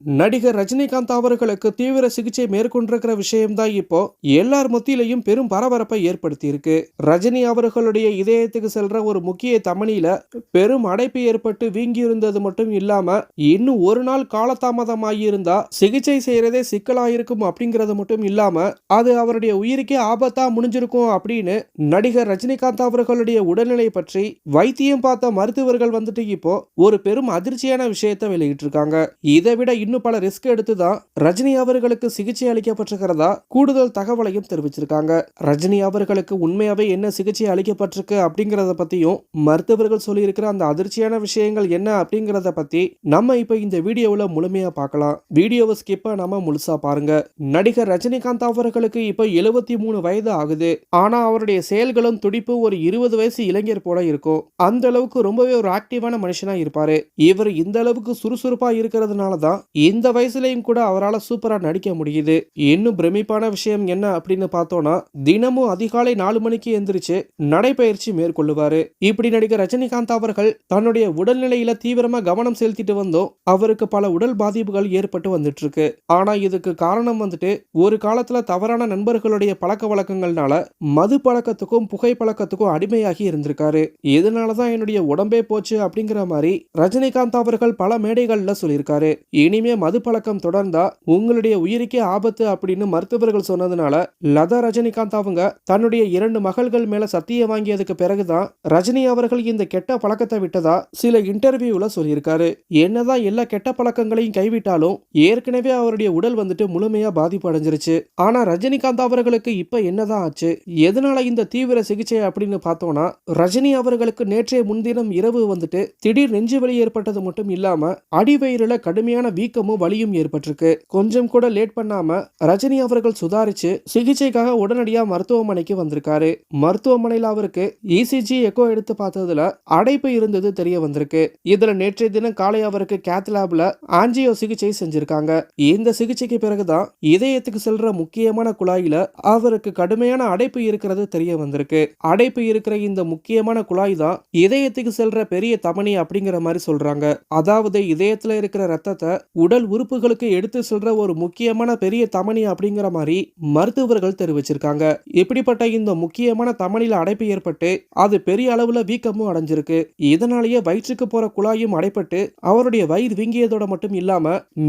நடிகர் ரஜினிகாந்த் அவர்களுக்கு தீவிர சிகிச்சை மேற்கொண்டிருக்கிற விஷயம்தான் இப்போ எல்லார் மத்தியிலையும் பெரும் பரபரப்பை ஏற்படுத்தி இருக்கு ரஜினி அவர்களுடைய இதயத்துக்கு செல்ற ஒரு முக்கிய தமனியில பெரும் அடைப்பு ஏற்பட்டு வீங்கி இருந்தது மட்டும் இல்லாம இன்னும் ஒரு நாள் காலதாமதமாகியிருந்தா சிகிச்சை செய்யறதே சிக்கலாயிருக்கும் அப்படிங்கறது மட்டும் இல்லாம அது அவருடைய உயிருக்கே ஆபத்தா முடிஞ்சிருக்கும் அப்படின்னு நடிகர் ரஜினிகாந்த் அவர்களுடைய உடல்நிலை பற்றி வைத்தியம் பார்த்த மருத்துவர்கள் வந்துட்டு இப்போ ஒரு பெரும் அதிர்ச்சியான விஷயத்தை வெளியிட்டிருக்காங்க. இதை விட இன்னும் பல ரிஸ்க் எடுத்து தான் ரஜினி அவர்களுக்கு சிகிச்சை அளிக்கப்பட்டிருக்கிறதா கூடுதல் தகவலையும் தெரிவிச்சிருக்காங்க. ரஜினி அவர்களுக்கு உண்மையாவே என்ன சிகிச்சை அளிக்கப்பட்டிருக்கு அப்படிங்கறத பத்தியும் மருத்துவர்கள் சொல்லியிருக்கிற அந்த அதிர்ச்சியான விஷயங்கள் என்ன அப்படிங்கறத பத்தி நம்ம இப்ப இந்த வீடியோவில் முழுமையா பார்க்கலாம். வீடியோவை ஸ்கிப் நம்ம முழுசா பாருங்க. நடிகர் ரஜினிகாந்த் அவர்களுக்கு இப்ப எழுபத்தி மூணு வயது ஆகுது. ஆனா அவருடைய செயல்களும் துடிப்பு ஒரு இருபது வயசு இளைஞர் போல இருக்கும். அந்த அளவுக்கு ரொம்பவே ஒரு ஆக்டிவான மனுஷனா இருப்பாரு. இவர் இந்த அளவுக்கு சுறுசுறுப்பா இருக்கிறதுனால தான் இந்த வயசுலயும் கூட அவரால் சூப்பராக நடிக்க முடியுது. இன்னும் பிரமிப்பான விஷயம் என்ன அப்படின்னு பார்த்தோம்னா தினமும் அதிகாலை நாலு மணிக்கு எந்திரிச்சு நடைபயிற்சி மேற்கொள்ளுவாரு. இப்படி நடிகர் ரஜினிகாந்த் அவர்கள் தன்னுடைய உடல்நிலையில தீவிரமா கவனம் செலுத்திட்டு வந்தோம் அவருக்கு பல உடல் பாதிப்புகள் ஏற்பட்டு வந்துட்டு இருக்கு ஆனா இதுக்கு காரணம் வந்துட்டு ஒரு காலத்துல தவறான நண்பர்களுடைய பழக்க வழக்கங்கள்னால மது பழக்கத்துக்கும் புகை பழக்கத்துக்கும் அடிமையாகி இருந்திருக்காரு. இதனாலதான் என்னுடைய உடம்பே போச்சு அப்படிங்கிற மாதிரி ரஜினிகாந்த் அவர்கள் பல மேடைகள்ல சொல்லியிருக்காரு. இனிமே மது பழக்கம் தொடர்ந்தா உங்களுடைய உயிருக்கே ஆபத்து அப்படின்னு மருத்துவர்கள் சொன்னதுனால லதா ரஜினிகாந்த் அவங்க தன்னுடைய இரண்டு மகள்கள் மேல சத்தியம் வாங்கியதுக்கு பிறகுதான் ரஜினி அவர்கள் இந்த கெட்ட பழக்கத்தை விட்டதா சில இன்டர்வியூல சொல்லியிருக்காரு. என்னதான் எல்லா கெட்ட பழக்கங்களையும் கைவிட்டாலும் ஏற்கனவே அவருடைய உடல் வந்துட்டு முழுமையா பாதிப்பு அடைஞ்சிருச்சு. ஆனா ரஜினிகாந்த் அவர்களுக்கு இப்ப என்னதான் ஆச்சு? எதனால இந்த தீவிர சிகிச்சை அப்படின்னு பார்த்தோம்னா ரஜினி அவர்களுக்கு நேற்றைய முன்தினம் இரவு வந்துட்டு திடீர் நெஞ்சு வலி ஏற்பட்டது மட்டும் இல்லாம அடிவயிறுல கடுமையான வீக்கமும் வலியும் ஏற்பட்டிருக்கு. கொஞ்சம் கூட லேட் பண்ணாம ரஜினி அவர்கள் சுதாரிச்சு சிகிச்சைக்காக உடனடியா மருத்துவமனைக்கு வந்திருக்காரு. மருத்துவமனையில் அவருக்கு இசிஜி எக்கோ எடுத்து பார்த்ததுல அடைப்பு இருந்தது தெரிய வந்திருக்கு. இதுல நேற்றைய தினம் காலை அவருக்கு கேத் லேப்ல ஆஞ்சியோ சிகிச்சை செஞ்சிருக்காங்க. இந்த சிகிச்சைக்கு பிறகுதான் இதயத்துக்கு செல்ற முக்கியமான குழாயில அவருக்கு கடுமையான அடைப்பு இருக்கிறது தெரிய வந்திருக்கு. அடைப்பு இருக்கிற இந்த முக்கியமான குழாய் தான் இதயத்துக்கு செல்ற பெரிய தமனி அப்படிங்கிற மாதிரி சொல்றாங்க. அதாவது இதயத்துல இருக்கிற ரத்தத்தை உடல் உறுப்புகளுக்கு எடுத்து செல்ற ஒரு முக்கியமான பெரிய தமனி அப்படிங்கிற மாதிரி மருத்துவர்கள் தெரிவிச்சிருக்காங்க. இப்படிப்பட்ட இந்த முக்கியமான தமனில அடைப்பு ஏற்பட்டு அது பெரிய அளவுல வீக்கமும் அடைஞ்சிருக்கு. இதனாலேயே வயிற்றுக்கு போற குழாயும் அடைப்பட்டு அவருடைய வயிறு வீங்கியதோட மட்டும் இல்லாம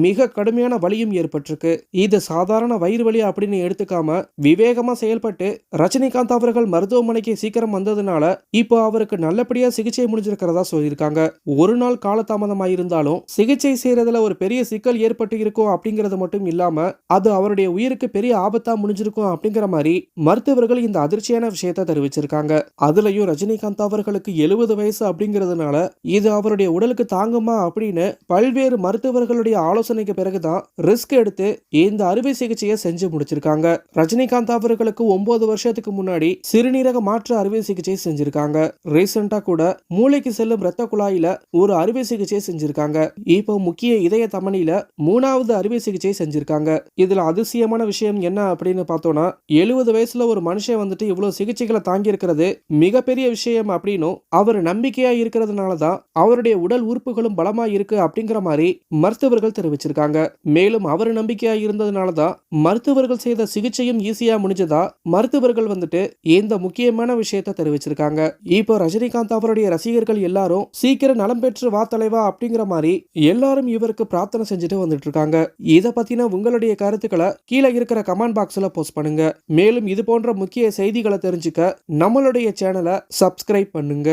மிக கடுமையான வலியும் ஏற்பட்டிருக்கு. இது சாதாரண வயிறு வலி அப்படின்னு எடுத்துக்காம விவேகமா செயல்பட்டு ரஜினிகாந்த் அவர்கள் மருத்துவமனைக்கு சீக்கிரம் வந்ததுனால இப்போ அவருக்கு நல்லபடியா சிகிச்சை முடிஞ்சிருக்கிறதா சொல்லியிருக்காங்க. ஒரு நாள் காலதாமதமாயிருந்தாலும் சிகிச்சை செய்யறதுல ஒரு பெரிய சிக்கல் ஏற்பட்டு இருக்கும் அப்படிங்கறது மட்டும் இல்லாம அது அவருடைய உயிருக்கு பெரிய ஆபத்தா முடிஞ்சிருக்கும் அப்படிங்கிற மாதிரி மருத்துவர்கள் இந்த அதிர்ச்சியான விஷயத்த தெரிவிச்சிருக்காங்க. அதுலயும் ரஜினிகாந்த் அவர்களுக்கு எழுபது வயசு அப்படிங்கிறதுனால இது அவருடைய உடலுக்கு தாங்குமா அப்படின்னு பல்வேறு மருத்துவர்களுடைய ஆலோசனைக்கு பிறகுதான் ரிஸ்க் எடுத்து இந்த அறுவை சிகிச்சையை செஞ்சு முடிச்சிருக்காங்க. ரஜினிகாந்த் அவர்களுக்கு ஒன்பது வருஷத்துக்கு முன்னாடி சிறுநீரக மாற்று அறுவை சிகிச்சை செஞ்சிருக்காங்க. ரீசெண்டா கூட மூளைக்கு செல்லும் ரத்த குழாயில ஒரு அறுவை சிகிச்சை செஞ்சிருக்காங்க. இப்போ முக்கிய இதய தமனி தமனியில மூணாவது அறுவை சிகிச்சை செஞ்சிருக்காங்க. இதுல அதிசயமான விஷயம் என்ன அப்படின்னு பார்த்தோம்னா எழுபது வயசுல ஒரு மனுஷன் வந்துட்டு இவ்வளவு சிகிச்சைகளை தாங்கி இருக்கிறது மிகப்பெரிய விஷயம் அப்படின்னும் அவர் நம்பிக்கையா இருக்கிறதுனால தான் அவருடைய உடல் உறுப்புகளும் பலமா இருக்கு அப்படிங்கிற மாதிரி மருத்துவர்கள் தெரிவிச்சிருக்காங்க. மேலும் அவர் நம்பிக்கையா இருந்ததுனால தான் மருத்துவர்கள் செய்த சிகிச்சையும் ஈஸியா முடிஞ்சதா மருத்துவர்கள் வந்துட்டு இந்த முக்கியமான விஷயத்தை தெரிவிச்சிருக்காங்க. இப்போ ரஜினிகாந்த் அவருடைய ரசிகர்கள் எல்லாரும் சீக்கிரம் நலம் பெற்று வா தலைவா அப்படிங்கிற மாதிரி எல்லாரும் இவருக்கு பிரார்த்தனை செஞ்சுட்டு வந்துட்டு இருக்காங்க இதை பத்தின உங்களுடைய கருத்துக்களை கீழே இருக்கிற கமெண்ட் பாக்ஸ்ல போஸ்ட் பண்ணுங்க. மேலும் இது போன்ற முக்கிய செய்திகளை தெரிஞ்சுக்க நம்மளுடைய சேனலை சப்ஸ்கிரைப் பண்ணுங்க.